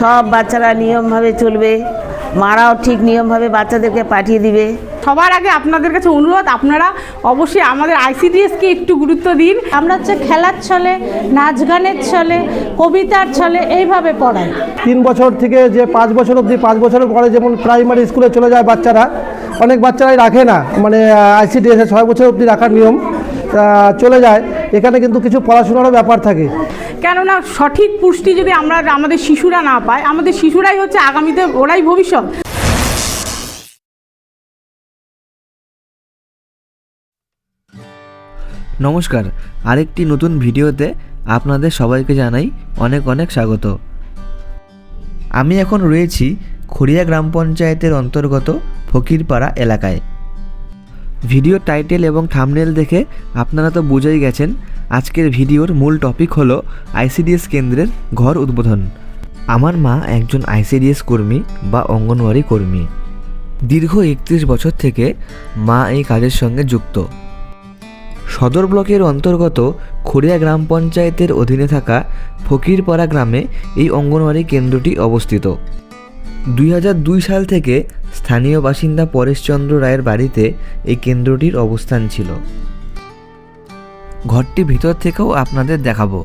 সব বাচ্চারা নিয়মভাবে চলবে। মারাও ঠিক নিয়মভাবে বাচ্চাদেরকে পাঠিয়ে দিবে। সবার আগে আপনাদের কাছে অনুরোধ আপনারা অবশ্যই আমাদের আইসিডিএসকে একটু গুরুত্ব দিন। আমরা হচ্ছে খেলার ছলে নাচ গানের ছলে কবিতার ছলে এইভাবে পড়াই। তিন বছর থেকে যে পাঁচ বছর অবধি পাঁচ বছরের পরে যেমন প্রাইমারি স্কুলে চলে যায় বাচ্চারা অনেক বাচ্চারাই রাখে না। মানে আইসিডিএসে ছয় বছর অবধি রাখার নিয়ম তা চলে যায়। এখানে কিন্তু কিছু পড়াশোনারও ব্যাপার থাকে। কেননা সঠিক পুষ্টি যদি আমরা আমাদের শিশুরা না পায়, আমাদের শিশুরাই হচ্ছে আগামীতে, ওরাই ভবিষ্যৎ। নমস্কার, আরেকটি নতুন ভিডিওতে আপনাদের সবাইকে জানাই অনেক অনেক স্বাগত। আমি এখন রয়েছি খড়িয়া গ্রাম পঞ্চায়েতের অন্তর্গত ফকিরপাড়া এলাকায়। ভিডিও টাইটেল এবং থামনেল দেখে আপনারা তো বুঝেই গেছেন, আজকের ভিডিওর মূল টপিক হলো আইসিডিএস কেন্দ্রের ঘর উদ্বোধন। আমার মা একজন আইসিডিএস কর্মী বা অঙ্গনওয়াড়ি কর্মী। দীর্ঘ একত্রিশ বছর থেকে মা এই কাজের সঙ্গে যুক্ত। সদর ব্লকের অন্তর্গত খড়িয়া গ্রাম পঞ্চায়েতের অধীনে থাকা ফকিরপাড়া গ্রামে এই অঙ্গনওয়াড়ি কেন্দ্রটি অবস্থিত। দুই হাজার দুই সাল থেকে স্থানীয় বাসিন্দা পরেশচন্দ্র রায়ের বাড়িতে এই কেন্দ্রটির অবস্থান ছিল। ঘরটি ভিতর থেকেও আপনাদের দেখাবো।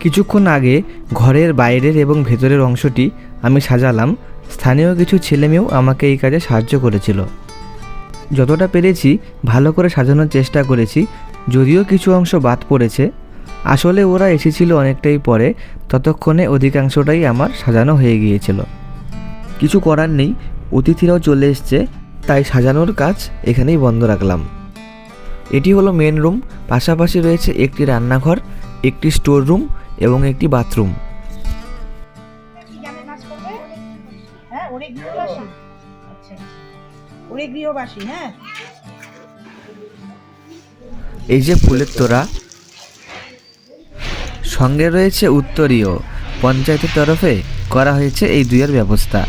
কিছুক্ষণ আগে ঘরের বাইরের এবং ভেতরের অংশটি আমি সাজালাম। স্থানীয় কিছু ছেলেমেয়েও আমাকে এই কাজে সাহায্য করেছিল। যতটা পেরেছি ভালো করে সাজানোর চেষ্টা করেছি, যদিও কিছু অংশ বাদ পড়েছে। আসলে ওরা এসেছিল অনেকটাই পরে, ততক্ষণে অধিকাংশটাই আমার সাজানো হয়ে গিয়েছিল। কিছু করার নেই অতিথিরাও চলে এসছে তাই সাজানোর কাজ এখানেই বন্ধ রাখলাম। এটি হলো মেন রুম পাশাপাশি রয়েছে একটি রান্নাঘর একটি স্টোর রুম এবং একটি বাথরুম হ্যাঁ গৃহবাসী। আচ্ছা হ্যাঁ। এই যে ফুলের তোড়া সঙ্গে রয়েছে উত্তরীয়। পঞ্চায়েতের তরফে করা হয়েছে এই দুইয়ের ব্যবস্থা।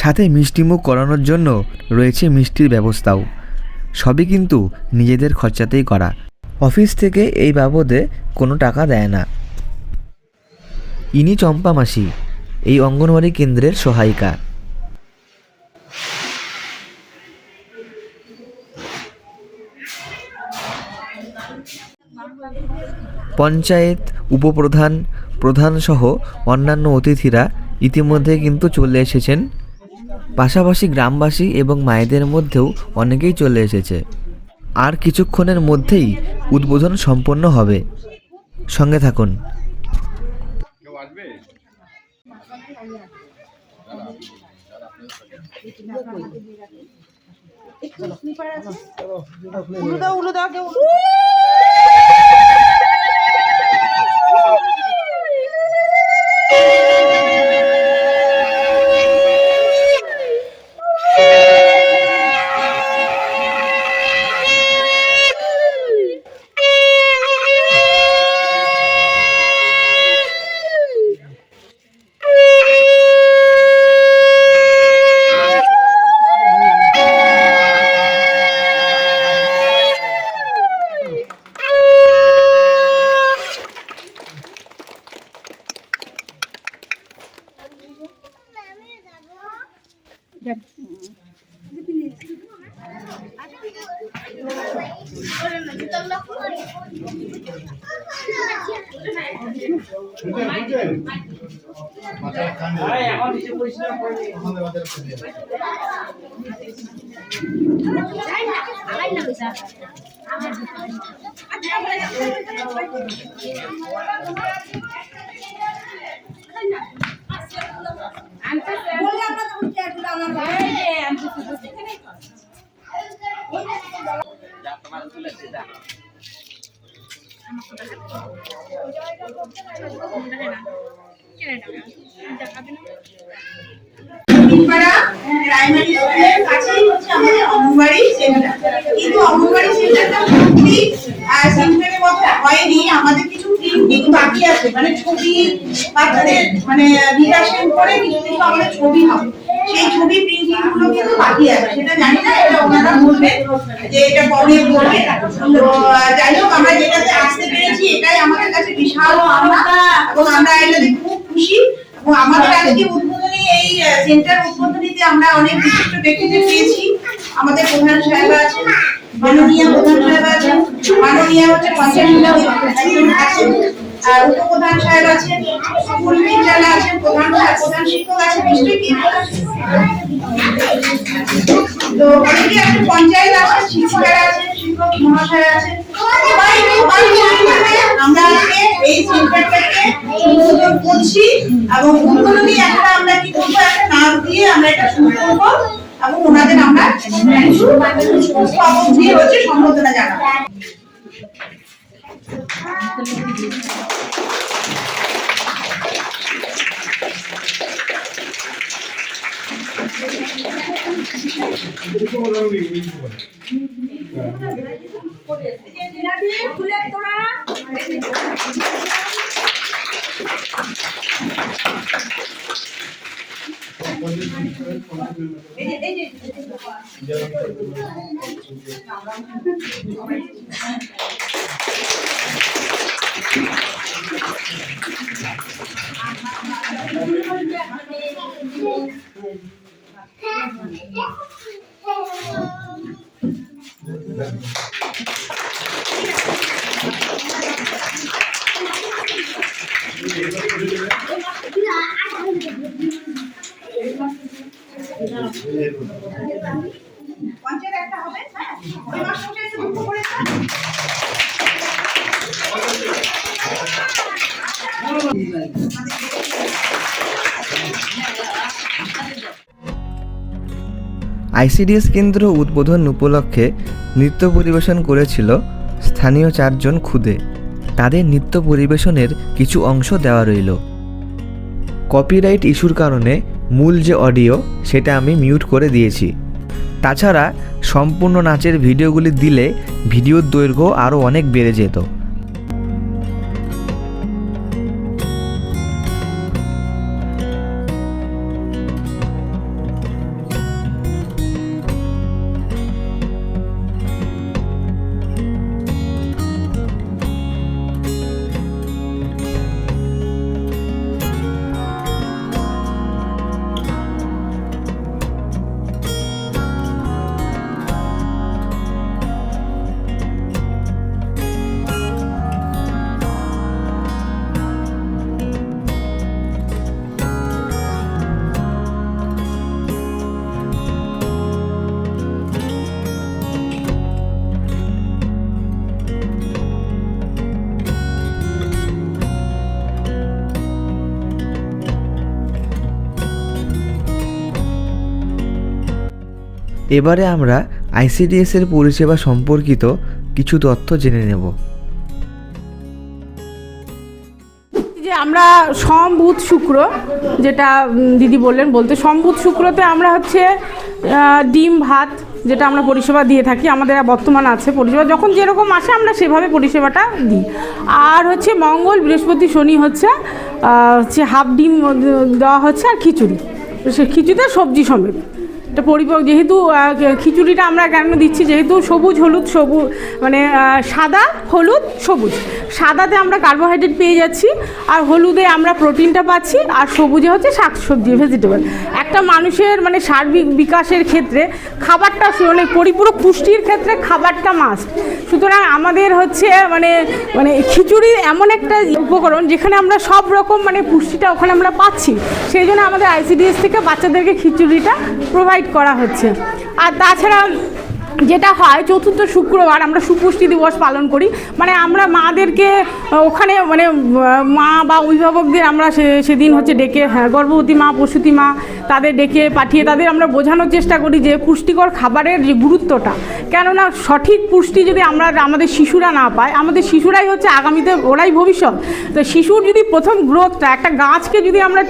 সাথে মিষ্টিমুখ করানোর জন্য রয়েছে মিষ্টির ব্যবস্থাও। সবই কিন্তু নিজেদের খরচাতেই করা। অফিস থেকে এই বাবদে কোনো টাকা দেয় না। ইনি চম্পা মাসি, এই অঙ্গনওয়াড়ি কেন্দ্রের সহায়িকা। পঞ্চায়েত উপপ্রধান, প্রধানসহ অন্যান্য অতিথিরা ইতিমধ্যে কিন্তু চলে এসেছেন। পাশাপাশি গ্রামবাসী এবং মায়েদের মধ্যেও অনেকেই চলে এসেছে। আর কিছুক্ষণের মধ্যেই উদ্বোধন সম্পন্ন হবে। সঙ্গে থাকুন। উলু দাও উলু দাও, কেউ Yeah. পাড়া প্রাইমারি স্কুলের কাছেই হচ্ছে আমাদের অঙ্গনবাড়ি সেন্টার। কিন্তু অঙ্গনবাড়ি সেন্টারটা সেন্টারের মতো হয়নি আমাদের মানে মানে যাই হোক এটাই আমাদের কাছে বিশাল এবং আমরা ও আমাদের আজকে উদ্বোধনী এই সেন্টার আমরা অনেক বিশিষ্ট ব্যক্তিদের পেয়েছি। আমাদের প্রধান সাহেব আছেন মাননীয় প্রধান সাহেব আছেন, মাননীয় হচ্ছে আর উপপ্রধান সাহেব আছেন স্কুল টিচার আছেন, প্রধান প্রধান শিক্ষক আছেন, নিশ্চয়ই তো অনেকে পঞ্চায়েত আছেন শিক্ষকেরা আছেন, শিক্ষক মহাশয় আছেন। আমরা এই করছি এবং একটা আমরা কি করব? একটা নাম দিয়ে আমরা এটা শুরু করব এবং ওনাদের আমরা সম্বোধনা জানাব পঞ্চায়েত Gracias. আইসিডিএস কেন্দ্র উদ্বোধন উপলক্ষে নৃত্য পরিবেশন করেছিল স্থানীয় চারজন খুদে। তাদের নৃত্য পরিবেশনের কিছু অংশ দেওয়া রইল। কপিরাইট ইস্যুর কারণে মূল যে অডিও, সেটা আমি মিউট করে দিয়েছি। তাছাড়া সম্পূর্ণ নাচের ভিডিওগুলি দিলে ভিডিওর দৈর্ঘ্য আরও অনেক বেড়ে যেত। এবারে আমরা আইসিডিএস এর পরিষেবা সম্পর্কিত কিছু তথ্য জেনে নেব। যে আমরা সোম বুধ শুক্র, যেটা দিদি বললেন, বলতে সোম বুধ শুক্রতে আমরা হচ্ছে ডিম, ভাত, যেটা আমরা পরিষেবা দিয়ে থাকি, আমাদের বর্তমান আছে পরিষেবা, যখন যেরকম আসে আমরা সেভাবে পরিষেবাটা দিই। আর হচ্ছে মঙ্গল, বৃহস্পতি, শনি হচ্ছে হচ্ছে হাফ ডিম দেওয়া হচ্ছে আর খিচুড়ি। সে খিচুড়িতে সবজি সমেত। এটা পরিপক, যেহেতু খিচুড়িটা আমরা কেন দিচ্ছি? যেহেতু সবুজ, হলুদ সবুজ মানে সাদা, হলুদ, সবুজ। সাদাতে আমরা কার্বোহাইড্রেট পেয়ে যাচ্ছি, আর হলুদে আমরা প্রোটিনটা পাচ্ছি, আর সবুজে হচ্ছে শাকসবজি ভেজিটেবল একটা মানুষের মানে সার্বিক বিকাশের ক্ষেত্রে খাবারটা মানে পরিপূরক পুষ্টির ক্ষেত্রে খাবারটা মাস্ট সুতরাং আমাদের হচ্ছে মানে মানে খিচুড়ি এমন একটা উপকরণ যেখানে আমরা সব রকম মানে পুষ্টিটা ওখানে আমরা পাচ্ছি। সেই জন্য আমাদের আইসিডিএস থেকে বাচ্চাদেরকে খিচুড়িটা প্রোভাইড করা হচ্ছে। আর তাছাড়া যেটা হয় চতুর্থ শুক্রবার আমরা সুপুষ্টি দিবস পালন করি। মানে আমরা মাদেরকে, ওখানে মানে মা বা অভিভাবকদের আমরা সেদিন হচ্ছে ডেকে হ্যাঁ গর্ভবতী মা, প্রসূতি মা তাদের ডেকে পাঠিয়ে তাদের আমরা বোঝানোর চেষ্টা করি যে পুষ্টিকর খাবারের যে গুরুত্বটা। কেননা সঠিক পুষ্টি যদি আমরা, আমাদের শিশুরা না পায়, আমাদের শিশুরাই হচ্ছে আগামীতে, ওরাই ভবিষ্যৎ। তো শিশুর যদি প্রথম গ্রোথটা, একটা গাছকে যদি আমরা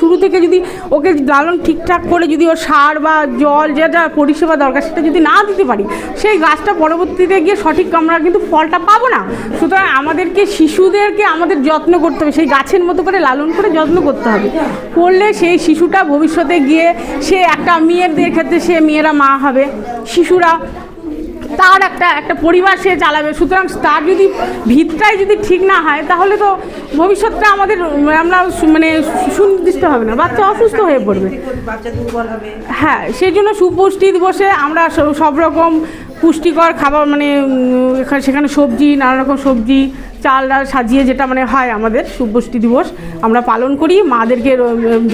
শুরু থেকে যদি ওকে লালন ঠিকঠাক করে যদি ওর সার বা জল যেটা পরিষেবা দরকার, সেটা যদি না দিতে পারি সেই গাছটা পরবর্তীতে গিয়ে সঠিক আমরা কিন্তু ফলটা পাবো না। সুতরাং আমাদেরকে, শিশুদেরকে আমাদের যত্ন করতে হবে। সেই গাছের মতো করে লালন করে যত্ন করতে হবে। করলে সেই শিশুটা ভবিষ্যতে গিয়ে সে একটা মেয়েদের ক্ষেত্রে সে মেয়েরা মা হবে। শিশুরা তার একটা একটা পরিবার সে চালাবে। সুতরাং তার যদি ভিতটাই যদি ঠিক না হয়, তাহলে তো ভবিষ্যৎটা আমাদের, আমরা মানে সুনির্দিষ্ট হবে না। বাচ্চা অসুস্থ হয়ে পড়বে। হ্যাঁ সেই জন্য সুপুষ্টি দিবসে আমরা সব রকম পুষ্টিকর খাবার মানে সেখানে সবজি, নানা রকম সবজি চাল ডাল সাজিয়ে যেটা মানে হয় আমাদের সুপুষ্টি দিবস, আমরা পালন করি। মাদেরকে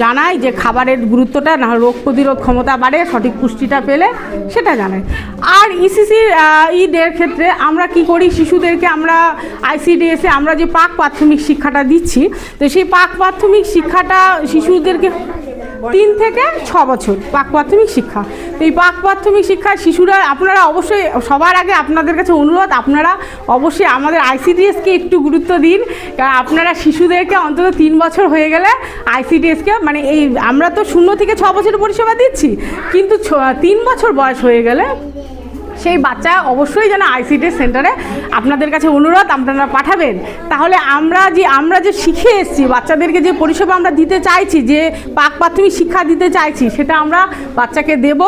জানাই যে খাবারের গুরুত্বটা, না রোগ প্রতিরোধ ক্ষমতা বাড়ে, সঠিক পুষ্টিটা পেলে সেটা জানাই। আর ইসিসি ঈদের ক্ষেত্রে আমরা কি করি, শিশুদেরকে আমরা আইসিডিএসে আমরা যে পাক প্রাথমিক শিক্ষাটা দিচ্ছি, তো সেই পাক প্রাথমিক শিক্ষাটা শিশুদেরকে তিন থেকে ছ বছর পাক প্রাথমিক শিক্ষা। তো এই পাক প্রাথমিক শিক্ষায় শিশুরা, আপনারা অবশ্যই, সবার আগে আপনাদের কাছে অনুরোধ, আপনারা অবশ্যই আমাদের আইসিডিএসকে একটু গুরুত্ব দিন, কারণ আপনারা শিশুদেরকে অন্তত তিন বছর হয়ে গেলে আইসিডিএসকে মানে এই, আমরা তো শূন্য থেকে ছ বছর পরিষেবা দিচ্ছি, কিন্তু তিন বছর বয়স হয়ে গেলে সেই বাচ্চা অবশ্যই যেন আইসিডি সেন্টারে আপনাদের কাছে অনুরোধ, আপনারা পাঠাবেন। তাহলে আমরা যে আমরা যে শিখে এসেছি, বাচ্চাদেরকে যে পরিষেবা আমরা দিতে চাইছি, যে পাক প্রাথমিক শিক্ষা দিতে চাইছি, সেটা আমরা বাচ্চাকে দেব।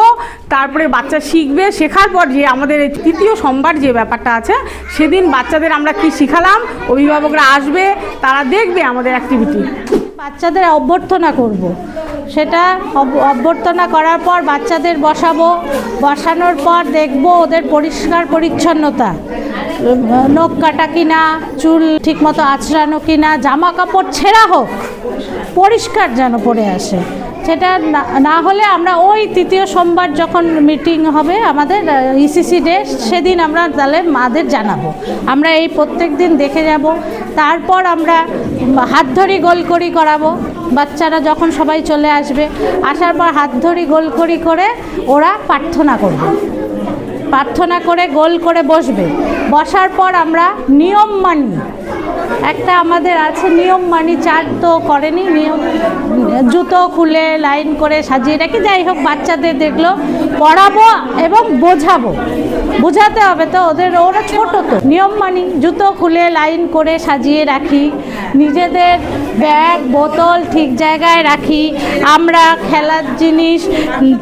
তারপরে বাচ্চা শিখবে, শেখার পর যে আমাদের তৃতীয় সোমবার যে ব্যাপারটা আছে, সেদিন বাচ্চাদের আমরা কি শিখালাম, অভিভাবকরা আসবে, তারা দেখবে আমাদের অ্যাক্টিভিটি বাচ্চাদের অভ্যর্থনা করব। সেটা অভ্যর্থনা করার পর বাচ্চাদের বসাবো। বসানোর পর দেখব ওদের পরিষ্কার পরিচ্ছন্নতা। নখ কাটা কি না চুল ঠিকমতো আঁচড়ানো কিনা, জামা কাপড় ছেঁড়া হোক, পরিষ্কার যেন পরে আসে। সেটা না- হলে আমরা ওই তৃতীয় সোমবার যখন মিটিং হবে আমাদের ইসিসি ডে সেদিন আমরা তাহলে মাদের জানাব। আমরা এই প্রত্যেক দিন দেখে যাব, তারপর আমরা হাত ধরি গোল করি করাবো। বাচ্চারা যখন সবাই চলে আসবে, আসার পর হাত ধরি গোল করি করে ওরা প্রার্থনা করবে। প্রার্থনা করে গোল করে বসবে। বসার পর আমরা নিয়ম মানি। একটা আমাদের আছে নিয়ম মানি, চার তো করেনি, নিয়ম জুতো খুলে, লাইন করে সাজিয়ে রাখি যাই হোক, বাচ্চাদের দেখল পড়াবো এবং বোঝাবো। বোঝাতে হবে তো, ওদের ওরা ছোট তো। নিয়ম মানি, জুতো খুলে, লাইন করে সাজিয়ে রাখি। নিজেদের ব্যাগ, বোতল ঠিক জায়গায় রাখি। আমরা খেলার জিনিস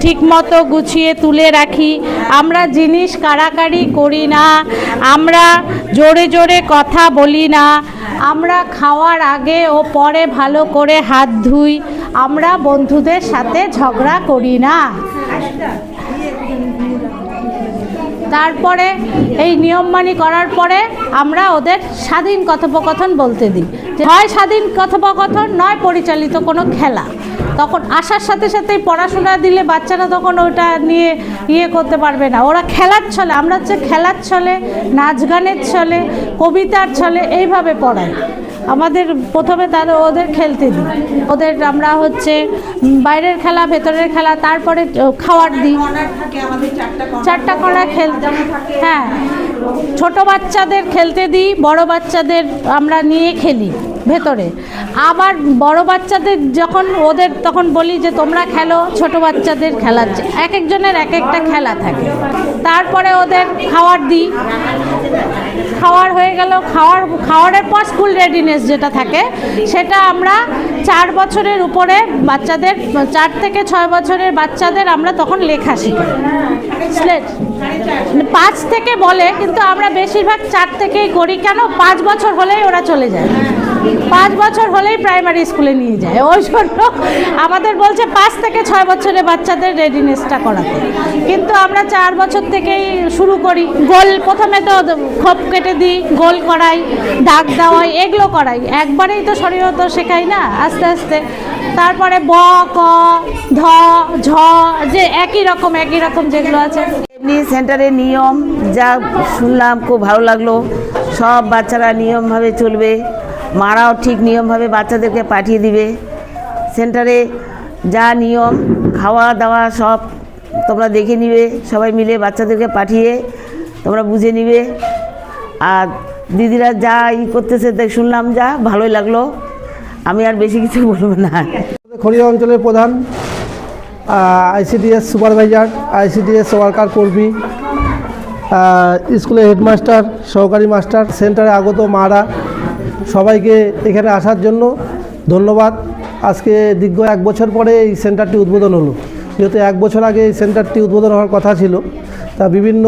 ঠিকমতো গুছিয়ে তুলে রাখি। আমরা জিনিস কাড়াকাড়ি করি না। আমরা জোরে জোরে কথা বলি না। আমরা খাওয়ার আগে ও পরে ভালো করে হাত ধুই। আমরা বন্ধুদের সাথে ঝগড়া করি না। তারপরে এই নিয়ম মানি করার পরে আমরা ওদের স্বাধীন কথোপকথন বলতে দিই। হয় স্বাধীন কথোপকথন, নয় পরিচালিত কোনো খেলা। তখন আসার সাথে সাথেই পড়াশোনা দিলে বাচ্চারা তখন ওটা নিয়ে ইয়ে করতে পারবে না। ওরা খেলার ছলে আমরা হচ্ছে খেলার ছলে নাচ গানের ছলে কবিতার ছলে এইভাবে পড়াই আমাদের প্রথমে তাদের ওদের খেলতে দিই। ওদের আমরা হচ্ছে বাইরের খেলা ভেতরের খেলা তারপরে খাওয়ার দিই। চারটা করা খেলতে হ্যাঁ। ছোট বাচ্চাদের খেলতে দিই, বড় বাচ্চাদের আমরা নিয়ে খেলি ভেতরে। আবার বড় বাচ্চাদের যখন ওদের তখন বলি যে, তোমরা খেলো, ছোট বাচ্চাদের খেলাচ্ছে। এক একজনের এক একটা খেলা থাকে। তারপরে ওদের খাওয়ার দিই। খাওয়ার হয়ে গেল, খাওয়ার, খাওয়ারের পর স্কুল রেডিনেস যেটা থাকে, সেটা আমরা চার বছরের উপরে বাচ্চাদের, চার থেকে ছয় বছরের বাচ্চাদের আমরা তখন লেখা শিখাই স্লেট পাঁচ থেকে বলে, কিন্তু আমরা বেশিরভাগ চার থেকেই করি, কেন? পাঁচ বছর হলেই ওরা চলে যায়। পাঁচ বছর হলেই প্রাইমারি স্কুলে নিয়ে যায়। ওই জন্য আমাদের বলছে পাঁচ থেকে ছয় বছরের বাচ্চাদের রেডিনেসটা করাতে। কিন্তু আমরা চার বছর থেকেই শুরু করি। গোল প্রথমে তো খোপ কেটে দিই, গোল করাই, দাগ দেওয়াই, এগুলো করাই। একবারেই তো শরীর তো শেখাই না, আস্তে আস্তে। তারপরে ব, ক, ধ, ঝ, যে একই রকম একই রকম যেগুলো আছে। এমনি সেন্টারের নিয়ম, যা শুনলাম খুব ভালো লাগল। সব বাচ্চারা নিয়মভাবে চলবে। মারাও ঠিক নিয়মভাবে বাচ্চাদেরকে পাঠিয়ে দিবে। সেন্টারে যা নিয়ম, খাওয়া দাওয়া সব তোমরা দেখে নিবে, সবাই মিলে বাচ্চাদেরকে পাঠিয়ে তোমরা বুঝে নিবে। আর দিদিরা যা ই করতেছে তাই শুনলাম যা, ভালোই লাগল। আমি আর বেশি কিছু বলব না। খড়িয়া অঞ্চলের প্রধান আইসিডিএস সুপারভাইজার আইসিডিএস ওয়ার্কার কর্মী স্কুলের হেডমাস্টার, সহকারী মাস্টার, সেন্টারে আগত মারা সবাইকে এখানে আসার জন্য ধন্যবাদ। আজকে দীর্ঘ এক বছর পরে এই সেন্টারটি উদ্বোধন হলো। যেহেতু এক বছর আগে এই সেন্টারটি উদ্বোধন হওয়ার কথা ছিল, তা বিভিন্ন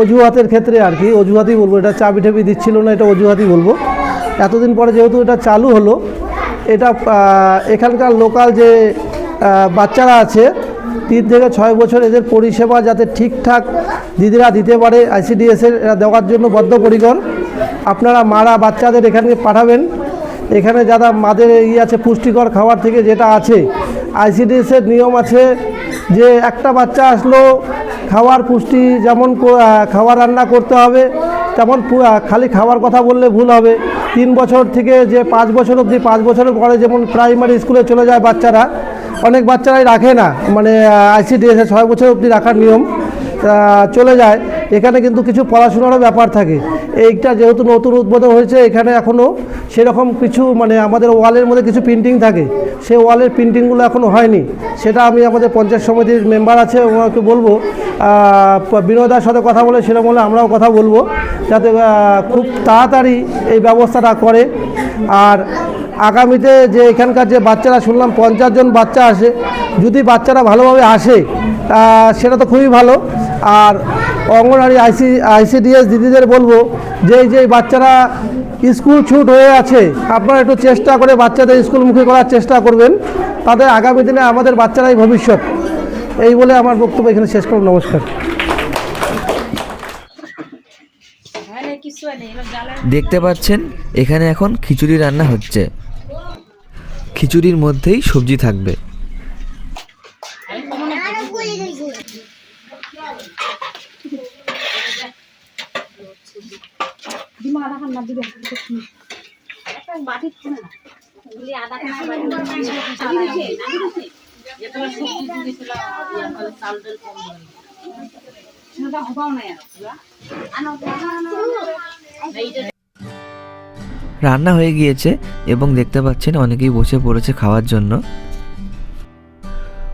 অজুহাতের ক্ষেত্রে আর কি, অজুহাতই বলব, এটা চাবি ঠাবি দিচ্ছিল না, এটা অজুহাতই বলব। এতদিন পরে যেহেতু এটা চালু হলো, এটা এখানকার লোকাল যে বাচ্চারা আছে, তিন থেকে ছয় বছর এদের পরিষেবা যাতে ঠিকঠাক দিদিরা দিতে পারে, আইসিডিএসের দেওয়ার জন্য বদ্ধপরিকর। আপনারা মারা বাচ্চাদের এখানে পাঠাবেন। এখানে যারা মাদের ই আছে, পুষ্টিকর খাবার থেকে যেটা আছে আইসিডিএসের নিয়ম আছে যে একটা বাচ্চা আসলো, খাওয়ার পুষ্টি যেমন খাবার রান্না করতে হবে, তেমন খালি খাওয়ার কথা বললে ভুল হবে। তিন বছর থেকে যে পাঁচ বছর অবধি, পাঁচ বছরের পরে যেমন প্রাইমারি স্কুলে চলে যায় বাচ্চারা, অনেক বাচ্চারাই রাখে না। মানে আইসিডিএসে ছয় বছর অবধি রাখার নিয়ম চলে যায়। এখানে কিন্তু কিছু পড়াশোনারও ব্যাপার থাকে। এইটা যেহেতু নতুন উদ্বোধন হয়েছে, এখানে এখনও সেরকম কিছু মানে আমাদের ওয়ালের মধ্যে কিছু প্রিন্টিং থাকে। সেই ওয়ালের প্রিন্টিংগুলো এখনও হয়নি। সেটা আমি আমাদের পঞ্চায়েত সমিতির মেম্বার আছে, ওনাকে বলব। বিনোদার সাথে কথা বলে সেরকম হলে আমরাও কথা বলব। যাতে খুব তাড়াতাড়ি এই ব্যবস্থাটা করে। আর আগামীতে যে এখানকার যে বাচ্চারা, শুনলাম পঞ্চাশ জন বাচ্চা আসে। যদি বাচ্চারা ভালোভাবে আসে সেটা তো খুবই ভালো। আর অঙ্গনওয়াড়ি আইসি, আইসিডিএস দিদিদের বলব যে যে বাচ্চারা স্কুল ছুট হয়ে আছে, আপনারা একটু চেষ্টা করে বাচ্চাদের স্কুলমুখী করার চেষ্টা করবেন। তাদের আগামী দিনে আমাদের বাচ্চারাই ভবিষ্যৎ। এই বলে আমার বক্তব্য এখানে শেষ করব নমস্কার। দেখতে পাচ্ছেন, এখানে এখন খিচুড়ি রান্না হচ্ছে। খিচুড়ির মধ্যেই সবজি থাকবে। রান্না হয়ে গিয়েছে এবং দেখতে পাচ্ছেন অনেকেই বসে পড়েছে খাওয়ার জন্য।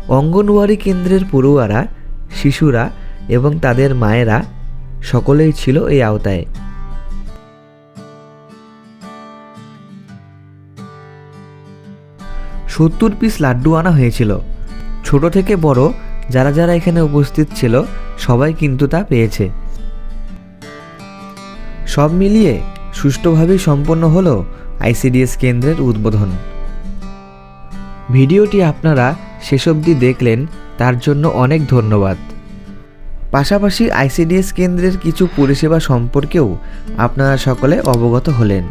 অঙ্গনওয়াড়ি কেন্দ্রের পড়ুয়ারা শিশুরা এবং তাদের মায়েরা সকলেই ছিল এই আওতায়। সত্তর পিস লাড্ডু আনা হয়েছিল। ছোট থেকে বড় যারা যারা এখানে উপস্থিত ছিল, সবাই কিন্তু তা পেয়েছে। সব মিলিয়ে সুষ্ঠুভাবেই সম্পন্ন হলো আইসিডিএস কেন্দ্রের উদ্বোধন। ভিডিওটি আপনারা শেষ অবধি দেখলেন, তার জন্য অনেক ধন্যবাদ। পাশাপাশি আইসিডিএস কেন্দ্রের কিছু পরিষেবা সম্পর্কেও আপনারা সকলে অবগত হলেন।